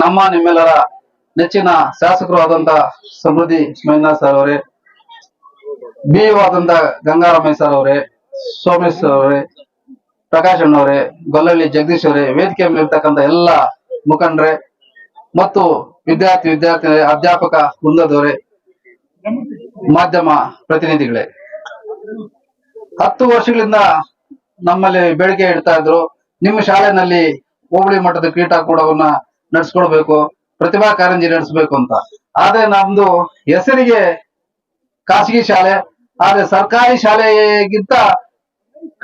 ನಮ್ಮ ನಿಮ್ಮೆಲ್ಲರ ನೆಚ್ಚಿನ ಶಾಸಕರು ಆದಂತ ಸಮೃದ್ಧಿ ಸ್ಮೈನಾ ಸರ್ ಅವರೇ ಬಿ ಆದಂತ ಗಂಗಾರಾಮಯ್ಯ ಸರ್ ಅವರೇ, ಸೋಮೇಶ್ ಸರ್ ಅವರೇ, ಪ್ರಕಾಶ್ ಅಣ್ಣವರೇ ಗೊಲ್ಲಳ್ಳಿ ಜಗದೀಶ್ ಅವರೇ, ವೇದಿಕೆ ಮೇಲೆ ಇರ್ತಕ್ಕಂಥ ಎಲ್ಲ ಮುಖಂಡರೇ ಮತ್ತು ವಿದ್ಯಾರ್ಥಿ ವಿದ್ಯಾರ್ಥಿ ಅಧ್ಯಾಪಕ ವೃಂದದವರೇ, ಮಾಧ್ಯಮ ಪ್ರತಿನಿಧಿಗಳೇ. ಹತ್ತು ವರ್ಷಗಳಿಂದ ನಮ್ಮಲ್ಲಿ ಬೇಡಿಕೆ ಇಡ್ತಾ ಇದ್ರು. ನಿಮ್ಮ ಶಾಲೆನಲ್ಲಿ ಹೋಬಳಿ ಮಟ್ಟದ ಕ್ರೀಡಾಕೂಟವನ್ನ ನಡೆಸ್ಕೊಡ್ಬೇಕು ಪ್ರತಿಭಾ ಕಾರಂಜಿ ನಡೆಸಬೇಕು ಅಂತ. ಆದ್ರೆ ನಮ್ದು ಹೆಸರಿಗೆ ಖಾಸಗಿ ಶಾಲೆ, ಆದ್ರೆ ಸರ್ಕಾರಿ ಶಾಲೆಗಿಂತ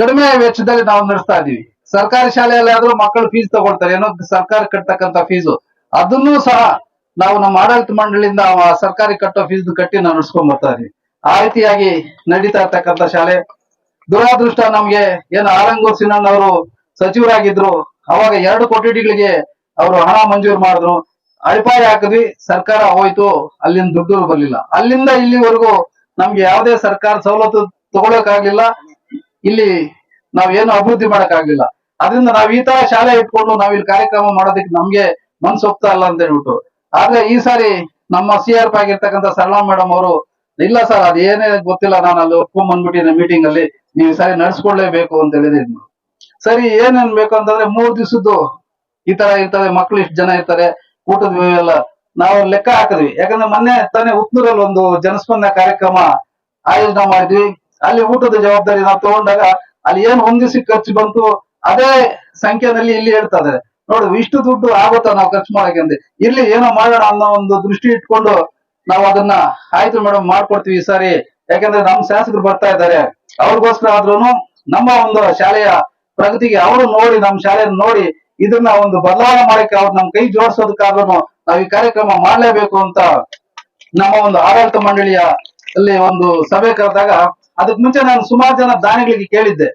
ಕಡಿಮೆ ವೆಚ್ಚದಲ್ಲಿ ನಾವು ನಡೆಸ್ತಾ ಇದೀವಿ. ಸರ್ಕಾರಿ ಶಾಲೆಯಲ್ಲಿ ಆದ್ರೂ ಮಕ್ಕಳು ಫೀಸ್ ತಗೊಳ್ತಾರೆ, ಏನೋ ಸರ್ಕಾರ ಕಟ್ಟತಕ್ಕಂತ ಫೀಸು ಅದನ್ನು ಸಹ ನಾವು ನಮ್ಮ ಆಡಳಿತ ಮಂಡಳಿಯಿಂದ ಸರ್ಕಾರಿ ಕಟ್ಟೋ ಫೀಸ್ ಕಟ್ಟಿ ನಾವು ನಡ್ಸ್ಕೊಂಡ್ ಬರ್ತಾ ಇದೀವಿ. ಆ ರೀತಿಯಾಗಿ ನಡೀತಾ ಇರ್ತಕ್ಕಂತ ಶಾಲೆ. ದುರಾದೃಷ್ಟ ನಮ್ಗೆ, ಏನು ಆರಂಗೂರ್ ಅವರು ಸಚಿವರಾಗಿದ್ರು, ಅವಾಗ ಎರಡು ಕೊಠಡಿಗಳಿಗೆ ಅವರು ಹಣ ಮಂಜೂರು ಮಾಡಿದ್ರು. ಅಡಿಪಾಯ ಹಾಕಿದ್ವಿ, ಸರ್ಕಾರ ಹೋಯ್ತು, ಅಲ್ಲಿಂದ ದುಡ್ಡು ಬರ್ಲಿಲ್ಲ. ಅಲ್ಲಿಂದ ಇಲ್ಲಿವರೆಗೂ ನಮ್ಗೆ ಯಾವುದೇ ಸರ್ಕಾರ ಸವಲತ್ತು ತಗೊಳ್ಳೋಕಾಗ್ಲಿಲ್ಲ ಇಲ್ಲಿ ನಾವ್ ಏನು ಅಭಿವೃದ್ಧಿ ಮಾಡಕ್ಕಾಗ್ಲಿಲ್ಲ. ಅದರಿಂದ ನಾವ್ ಈ ತರ ಶಾಲೆ ಇಟ್ಕೊಂಡು ನಾವ್ ಇಲ್ಲಿ ಕಾರ್ಯಕ್ರಮ ಮಾಡೋದಕ್ಕೆ ನಮ್ಗೆ ಮನ್ಸು ಹೋಗ್ತಾ ಇಲ್ಲ ಅಂತ ಹೇಳ್ಬಿಟ್ಟು. ಆದ್ರೆ ಈ ಸಾರಿ ನಮ್ಮ ಸಿ ಆರ್ ಪಿ ಆಗಿರ್ತಕ್ಕಂಥ ಸರಳ ಮೇಡಮ್ ಅವರು, ಇಲ್ಲ ಸರ್, ಅದ್ ಏನೇ ಗೊತ್ತಿಲ್ಲ ನಾನು ಅಲ್ಲಿ ಒಪ್ಕೊಂಡ್ ಬಂದ್ಬಿಟ್ಟಿದ್ದೆ ಮೀಟಿಂಗ್ ಅಲ್ಲಿ, ನೀವು ಸಾರಿ ನಡೆಸ್ಕೊಳ್ಲೇಬೇಕು ಅಂತ ಹೇಳಿದ್ರು. ಸರಿ, ಏನೇನ್ ಬೇಕು ಅಂತಂದ್ರೆ ಮೂರ್ ದಿವಸದ್ದು ಈ ತರ ಇರ್ತಾರೆ ಮಕ್ಳು ಇಷ್ಟು ಜನ ಇರ್ತಾರೆ, ಊಟದ ಎಲ್ಲ ನಾವು ಲೆಕ್ಕ ಹಾಕಿದ್ವಿ. ಯಾಕಂದ್ರೆ ಮೊನ್ನೆ ತಾನೇ ಉತ್ನೂರಲ್ಲಿ ಒಂದು ಜನಸ್ಪಂದನ ಕಾರ್ಯಕ್ರಮ ಆಯೋಜನೆ ಮಾಡಿದ್ವಿ. ಅಲ್ಲಿ ಊಟದ ಜವಾಬ್ದಾರಿ ನಾವು ತಗೊಂಡಾಗ ಅಲ್ಲಿ ಏನ್ ದಿವಸಕ್ಕೆ ಖರ್ಚು ಬಂತು, ಅದೇ ಸಂಖ್ಯೆನಲ್ಲಿ ಇಲ್ಲಿ ಹೇಳ್ತಾ ಇದ್ದಾರೆ. ನೋಡು, ಇಷ್ಟು ದುಡ್ಡು ಆಗುತ್ತಾ ನಾವು ಖರ್ಚು ಮಾಡಕ್ಕೆ ಇಲ್ಲಿ ಏನೋ ಮಾಡೋಣ ಅನ್ನೋ ಒಂದು ದೃಷ್ಟಿ ಇಟ್ಕೊಂಡು ನಾವು ಅದನ್ನ ಆಯ್ತು ಮೇಡಮ್ ಮಾಡ್ಕೊಡ್ತೀವಿ ಈ ಸಾರಿ. ಯಾಕಂದ್ರೆ ನಮ್ ಶಾಸಕರು ಬರ್ತಾ ಇದ್ದಾರೆ. ಅವ್ರಿಗೋಸ್ಕರ ಆದ್ರೂನು ನಮ್ಮ ಒಂದು ಶಾಲೆಯ ಪ್ರಗತಿಗೆ ಅವರು ನೋಡಿ, ನಮ್ಮ ಶಾಲೆಯನ್ನು ನೋಡಿ ಇದನ್ನ ಒಂದು ಬದಲಾವಣೆ ಮಾಡಕ್ಕೆ ಅವ್ರು ನಮ್ ಕೈ ಜೋಡಿಸೋದಕ್ಕಾದ್ರೂ ನಾವು ಈ ಕಾರ್ಯಕ್ರಮ ಮಾಡ್ಲೇಬೇಕು ಅಂತ ನಮ್ಮ ಒಂದು ಆಡಳಿತ ಮಂಡಳಿಯ ಅಲ್ಲಿ ಒಂದು ಸಭೆ ಕರೆದಾಗ ಅದಕ್ ಮುಂಚೆ ನಾನು ಸುಮಾರು ಜನ ದಾನಿಗಳಿಗೆ ಕೇಳಿದ್ದೆ.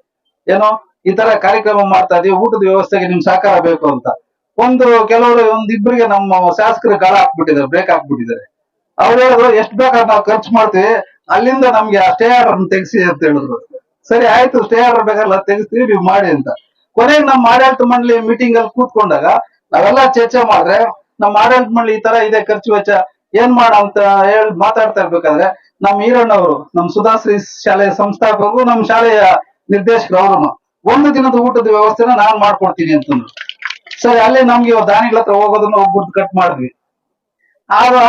ಏನೋ ಈ ತರ ಕಾರ್ಯಕ್ರಮ ಮಾಡ್ತಾ ಇದೀವಿ ಊಟದ ವ್ಯವಸ್ಥೆಗೆ ನಿಮ್ ಸಹಕಾರ ಬೇಕು ಅಂತ. ಒಂದು ಕೆಲವರು ಒಂದ್ ಇಬ್ಬರಿಗೆ ನಮ್ಮ ಶಾಸಕರು ಗಾಳ ಹಾಕ್ಬಿಟ್ಟಿದ್ದಾರೆ, ಬ್ರೇಕ್ ಹಾಕ್ಬಿಟ್ಟಿದ್ದಾರೆ. ಅವ್ರು ಹೇಳಿದ್ರು, ಎಷ್ಟ್ ಬೇಕಾದ್ರೆ ನಾವು ಖರ್ಚು ಮಾಡ್ತೀವಿ, ಅಲ್ಲಿಂದ ನಮ್ಗೆ ಸ್ಟೇ ಆರ್ಡರ್ ತೆಗಿಸಿ ಅಂತ ಹೇಳಿದ್ರು. ಸರಿ, ಆಯ್ತು ಸ್ಟೇ ಆರ್ಡರ್ ಬೇಕಲ್ಲ ತೆಗಿಸ್ತೀವಿ, ನೀವು ಮಾಡಿ ಅಂತ. ಕೊನೆಗೆ ನಮ್ಮ ಆಡಳಿತ ಮಂಡಳಿ ಮೀಟಿಂಗ್ ಅಲ್ಲಿ ಕೂತ್ಕೊಂಡಾಗ ನಾವೆಲ್ಲ ಚರ್ಚೆ ಮಾಡಿದ್ರೆ ನಮ್ಮ ಆಡಳಿತ ಮಂಡಳಿ ಈ ತರ ಇದೆ, ಖರ್ಚು ವೆಚ್ಚ ಏನ್ ಮಾಡ ಅಂತ ಹೇಳಿ ಮಾತಾಡ್ತಾ ಇರ್ಬೇಕಾದ್ರೆ ನಮ್ಮ ಈರಣ್ಣವರು ನಮ್ಮ ಸುಧಾಶ್ರೀ ಶಾಲೆಯ ಸಂಸ್ಥಾಪಕರು ನಮ್ಮ ಶಾಲೆಯ ನಿರ್ದೇಶಕರು ಅವರು. ಒಂದು ದಿನದ ಊಟದ ವ್ಯವಸ್ಥೆನ ನಾನ್ ಮಾಡ್ಕೊಡ್ತೀನಿ ಅಂತಂದ್ರು. ಸರಿ, ಅಲ್ಲಿ ನಮ್ಗೆ ದಾನಿಗಳ ಹತ್ರ ಹೋಗೋದನ್ನ ಒಬ್ಬರು ಕಟ್ ಮಾಡಿದ್ವಿ.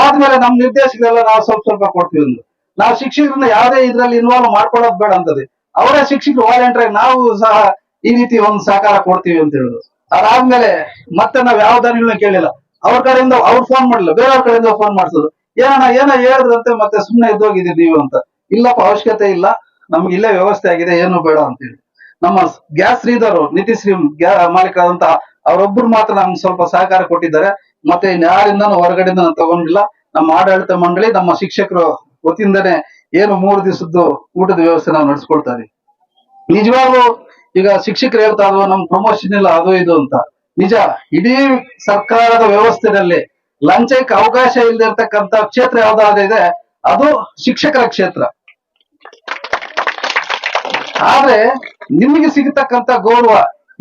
ಆದ್ಮೇಲೆ ನಮ್ ನಿರ್ದೇಶಕರೆಲ್ಲ ನಾವು ಸ್ವಲ್ಪ ಸ್ವಲ್ಪ ಕೊಡ್ತೀವಿ ಅಂದ್ರು. ನಾವು ಶಿಕ್ಷಕರನ್ನ ಯಾವ್ದೇ ಇದ್ರಲ್ಲಿ ಇನ್ವಾಲ್ವ್ ಮಾಡ್ಕೊಳ್ಳೋದು ಬೇಡ ಅಂತದೆ. ಅವರ ಶಿಕ್ಷಕರು ವಾಲಂಟಿಯರ್ ಆಗಿ ನಾವು ಸಹ ಈ ರೀತಿ ಒಂದು ಸಹಕಾರ ಕೊಡ್ತೀವಿ ಅಂತ ಹೇಳಿದ್ರು ಅದಾದ್ಮೇಲೆ ಮತ್ತೆ ನಾವ್ ಯಾವ ದಾನಿಗಳನ್ನ ಕೇಳಿಲ್ಲ. ಅವ್ರ ಕಡೆಯಿಂದ ಅವ್ರು ಫೋನ್ ಮಾಡಿಲ್ಲ ಬೇರೆಯವ್ರ ಕಡೆಯಿಂದ ಫೋನ್ ಮಾಡಿಸೋದು. ಏನಣ್ಣ, ಏನ ಹೇಳಿದ್ರಂತೆ ಮತ್ತೆ ಸುಮ್ನೆ ಇದ್ದೋಗಿದ್ದೀವಿ ನೀವು ಅಂತ. ಇಲ್ಲಪ್ಪ, ಅವಶ್ಯಕತೆ ಇಲ್ಲ. ನಮ್ಗೆ ಇಲ್ಲೇ ವ್ಯವಸ್ಥೆ ಆಗಿದೆ, ಏನು ಬೇಡ ಅಂತ ಹೇಳಿ. ನಮ್ಮ ಗ್ಯಾಸ್ ಶ್ರೀಧರ್ ನಿತಿ ಶ್ರೀ ಮಾಲೀಕ ಮಾಲೀಕರಾದಂತ ಅವರೊಬ್ರು ಮಾತ್ರ ನಮ್ಗೆ ಸ್ವಲ್ಪ ಸಹಕಾರ ಕೊಟ್ಟಿದ್ದಾರೆ. ಮತ್ತೆ ಯಾರಿಂದ ಹೊರಗಡೆಯಿಂದ ತಗೊಂಡಿಲ್ಲ. ನಮ್ಮ ಆಡಳಿತ ಮಂಡಳಿ, ನಮ್ಮ ಶಿಕ್ಷಕರು ವತಿಯಿಂದನೇ ಏನು ಮೂರು ದಿವಸದ್ದು ಊಟದ ವ್ಯವಸ್ಥೆ ನಾವು ನಡೆಸ್ಕೊಳ್ತಾ ಇದೀವಿ. ನಿಜವಾಗ್ಲೂ ಈಗ ಶಿಕ್ಷಕರು ಹೇಳ್ತಾ ಅದು ನಮ್ ಪ್ರಮೋಷನ್ ಇಲ್ಲ, ಅದು ಇದು ಅಂತ. ನಿಜ, ಇಡೀ ಸರ್ಕಾರದ ವ್ಯವಸ್ಥೆಯಲ್ಲಿ ಲಂಚಕ್ಕೆ ಅವಕಾಶ ಇಲ್ಲದಿರ್ತಕ್ಕಂತ ಕ್ಷೇತ್ರ ಇದೆ, ಅದು ಶಿಕ್ಷಕರ ಕ್ಷೇತ್ರ. ಆದ್ರೆ ನಿಮಗೆ ಸಿಗತಕ್ಕಂತ ಗೌರವ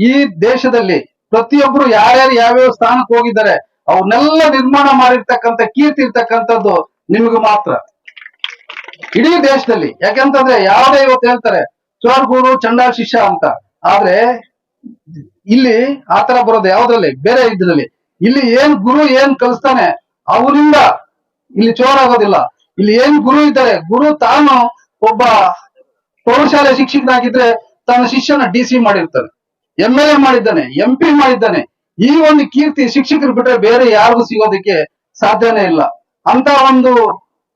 ಈ ದೇಶದಲ್ಲಿ ಪ್ರತಿಯೊಬ್ರು ಯಾರ್ಯಾರು ಯಾವ್ಯಾವ ಸ್ಥಾನಕ್ಕೆ ಹೋಗಿದ್ದಾರೆ ಅವನ್ನೆಲ್ಲ ನಿರ್ಮಾಣ ಮಾಡಿರ್ತಕ್ಕಂಥ ಕೀರ್ತಿ ಇರ್ತಕ್ಕಂಥದ್ದು ನಿಮಗೆ ಮಾತ್ರ. ಇಡೀ ದೇಶದಲ್ಲಿ, ಯಾಕಂತಂದ್ರೆ ಯಾವ್ದೇ ಇವತ್ತು ಹೇಳ್ತಾರೆ ಚೋರ್ಗೂರು ಚಂಡ ಶಿಷ್ಯ ಅಂತ. ಆದ್ರೆ ಇಲ್ಲಿ ಆತರ ಬರೋದು ಯಾವ್ದ್ರಲ್ಲಿ? ಬೇರೆ ಇದ್ರಲ್ಲಿ. ಇಲ್ಲಿ ಏನ್ ಗುರು ಏನ್ ಕಲಿಸ್ತಾನೆ, ಅವರಿಂದ ಇಲ್ಲಿ ಚೋರ್ ಆಗೋದಿಲ್ಲ. ಇಲ್ಲಿ ಏನ್ ಗುರು ಇದ್ದಾರೆ, ಗುರು ತಾನು ಒಬ್ಬ ಪ್ರೌಢಶಾಲೆ ಶಿಕ್ಷಕನಾಗಿದ್ರೆ ತನ್ನ ಶಿಷ್ಯನ ಡಿ ಸಿ ಮಾಡಿರ್ತಾನೆ. ಎಂ ಎಲ್ ಎ ಮಾಡಿದ್ದಾನೆ ಎಂ ಪಿ ಮಾಡಿದ್ದಾನೆ. ಈ ಒಂದು ಕೀರ್ತಿ ಶಿಕ್ಷಕರು ಬಿಟ್ರೆ ಬೇರೆ ಯಾರಿಗೂ ಸಿಗೋದಕ್ಕೆ ಸಾಧ್ಯನೇ ಇಲ್ಲ. ಅಂತ ಒಂದು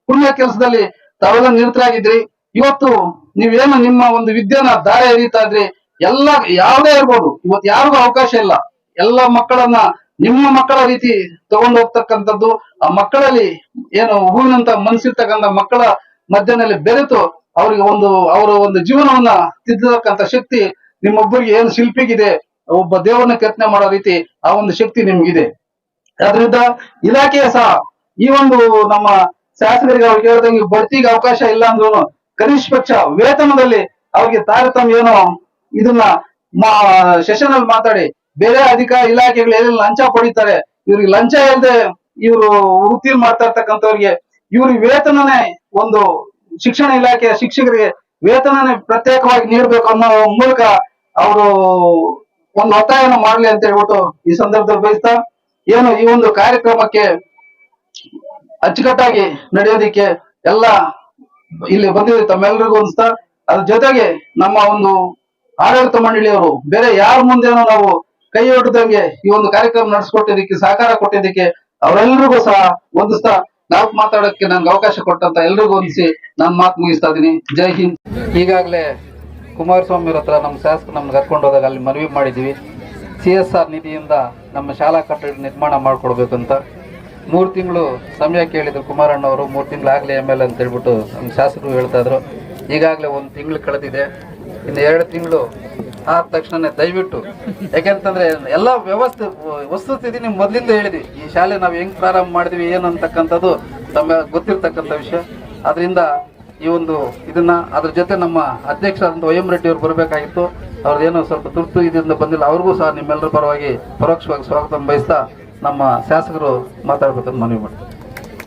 ಪುಣ್ಯ ಕೆಲಸದಲ್ಲಿ ತಾವೆಲ್ಲ ನಿರತರಾಗಿದ್ರಿ ಇವತ್ತು ನೀವೇನು ನಿಮ್ಮ ಒಂದು ವಿದ್ಯೆನ ದಾರಿ ಎರೀತಾ ಇದ್ರಿ, ಎಲ್ಲ, ಯಾವ್ದೇ ಇರ್ಬೋದು, ಇವತ್ತು ಯಾರಿಗೂ ಅವಕಾಶ ಇಲ್ಲ. ಎಲ್ಲ ಮಕ್ಕಳನ್ನ, ನಿಮ್ಮ ಮಕ್ಕಳ ರೀತಿ ತಗೊಂಡು ಹೋಗ್ತಕ್ಕಂಥದ್ದು, ಆ ಮಕ್ಕಳಲ್ಲಿ ಏನು ಹೂವಿನಂತ ಮನಸ್ಸಿರ್ತಕ್ಕಂಥ ಮಕ್ಕಳ ಮಧ್ಯದಲ್ಲಿ ಬೆರೆತು ಅವ್ರಿಗೆ ಒಂದು, ಅವರ ಒಂದು ಜೀವನವನ್ನ ತಿದ್ದತಕ್ಕಂಥ ಶಕ್ತಿ ನಿಮ್ಮೊಬ್ಬರಿಗೆ ಏನು ಶಿಲ್ಪಿಗಿದೆ, ಒಬ್ಬ ದೇವರನ್ನ ಕೆತ್ತನೆ ಮಾಡೋ ರೀತಿ ಆ ಒಂದು ಶಕ್ತಿ ನಿಮ್ಗಿದೆ. ಅದರಿಂದ ಇಲಾಖೆಯ ಸಹ ಈ ಒಂದು ನಮ್ಮ ಶಾಸಕರಿಗೆ ಅವ್ರಿಗೆ ಹೇಳ್ದಂಗೆ ಬಡ್ತಿಗೆ ಅವಕಾಶ ಇಲ್ಲ ಅಂದ್ರೂ ಕನಿಷ್ಠ ಪಕ್ಷ ವೇತನದಲ್ಲಿ ಅವ್ರಿಗೆ ತಾರತಮ್ಯ ಏನೋ ಇದನ್ನ ಸೆಷನ್ ಅಲ್ಲಿ ಮಾತಾಡಿ. ಬೇರೆ ಅಧಿಕಾರ ಇಲಾಖೆಗಳು ಎಲ್ಲೆಲ್ಲಿ ಲಂಚ ಪಡಿತಾರೆ, ಇವ್ರಿಗೆ ಲಂಚ ಇಲ್ಲದೆ ಇವರು ವೃತ್ತಿ ಮಾಡ್ತಾ ಇರ್ತಕ್ಕಂಥವ್ರಿಗೆ, ಇವ್ರಿಗೆ ವೇತನನೇ ಒಂದು ಶಿಕ್ಷಣ ಇಲಾಖೆಯ ಶಿಕ್ಷಕರಿಗೆ ವೇತನನೇ ಪ್ರತ್ಯೇಕವಾಗಿ ನೀಡಬೇಕು ಅನ್ನೋ ಮೂಲಕ ಅವರು ಒಂದು ಒತ್ತಾಯನ ಮಾಡ್ಲಿ ಅಂತ ಹೇಳ್ಬಿಟ್ಟು ಈ ಸಂದರ್ಭದಲ್ಲಿ ಬಯಸ್ತಾ, ಏನು ಈ ಒಂದು ಕಾರ್ಯಕ್ರಮಕ್ಕೆ ಅಚ್ಚುಕಟ್ಟಾಗಿ ನಡೆಯೋದಿಕ್ಕೆ ಎಲ್ಲ ಇಲ್ಲಿ ಬಂದಿದೆ ತಮ್ಮೆಲ್ಲರಿಗೂ ಅಂತ. ಅದ್ರ ಜೊತೆಗೆ ನಮ್ಮ ಒಂದು ಆಡಳಿತ ಮಂಡಳಿಯವರು, ಬೇರೆ ಯಾರ ಮುಂದೆನೂ ನಾವು ಕೈ ಹೊಡೆದಂಗೆ ಈ ಒಂದು ಕಾರ್ಯಕ್ರಮ ನಡೆಸ್ಕೊಟ್ಟಿದ್ದಕ್ಕೆ, ಸಹಕಾರ ಕೊಟ್ಟಿದ್ದಕ್ಕೆ ಅವರೆಲ್ಲರಿಗೂ ಸಹ ವಂದಿಸ್ತಾ ನಾವು ಮಾತಾಡೋಕ್ಕೆ ನನ್ಗೆ ಅವಕಾಶ ಕೊಟ್ಟಂತ ಎಲ್ರಿಗೂ ಒಂದಿಸಿ ನಾನು ಮಾತು ಮುಗಿಸ್ತಾ ಇದ್ದೀನಿ. ಜೈ ಹಿಂದ್. ಈಗಾಗಲೇ ಕುಮಾರಸ್ವಾಮಿ ಅವ್ರ ಹತ್ರ ನಮ್ಮ ಶಾಸಕ ನಮ್ಗೆ ಕರ್ಕೊಂಡು ಹೋದಾಗ ಅಲ್ಲಿ ಮನವಿ ಮಾಡಿದ್ದೀವಿ. ಸಿ ಎಸ್ ಆರ್ ನಿಧಿಯಿಂದ ನಮ್ಮ ಶಾಲಾ ಕಟ್ಟಡ ನಿರ್ಮಾಣ ಮಾಡಿಕೊಡ್ಬೇಕಂತ. ಮೂರು ತಿಂಗಳು ಸಮಯ ಕೇಳಿದ್ರು ಕುಮಾರಣ್ಣವರು, ಮೂರು ತಿಂಗಳಾಗಲಿ ಎಂ ಎಲ್ ಅಂತ ಹೇಳ್ಬಿಟ್ಟು ನಮ್ಮ ಶಾಸಕರು ಹೇಳ್ತಾ ಇದ್ರು. ಈಗಾಗಲೇ ಒಂದು ತಿಂಗಳು ಕಳೆದಿದೆ. ಇನ್ನು ಎರಡು ತಿಂಗಳು ಆದ ತಕ್ಷಣ ದಯವಿಟ್ಟು. ಯಾಕೆಂತಂದ್ರೆ ಎಲ್ಲ ವ್ಯವಸ್ಥೆ, ವಸ್ತುಸ್ಥಿತಿ ನೀವು ಮೊದಲಿಂದ ಹೇಳಿದ್ವಿ. ಈ ಶಾಲೆ ನಾವು ಹೆಂಗ್ ಪ್ರಾರಂಭ ಮಾಡಿದ್ವಿ, ಏನು ಅಂತಕ್ಕಂಥದ್ದು ತಮ್ಮ ಗೊತ್ತಿರ್ತಕ್ಕಂಥ ವಿಷಯ. ಅದರಿಂದ ಈ ಒಂದು ಇದನ್ನ, ಅದ್ರ ಜೊತೆ ನಮ್ಮ ಅಧ್ಯಕ್ಷರಾದಂಥ ವೈ ಎಂ ರೆಡ್ಡಿ ಅವರು ಬರಬೇಕಾಗಿತ್ತು. ಅವ್ರದ್ದೇನೋ ಸ್ವಲ್ಪ ತುರ್ತು ಇದರಿಂದ ಬಂದಿಲ್ಲ. ಅವ್ರಿಗೂ ಸಹ ನಿಮ್ಮೆಲ್ಲರ ಪರವಾಗಿ ಪರೋಕ್ಷವಾಗಿ ಸ್ವಾಗತ ಬಯಸ್ತಾ ನಮ್ಮ ಶಾಸಕರು ಮಾತಾಡ್ಬೇಕಂತ ಮನವಿ ಮಾಡ್ತಾರೆ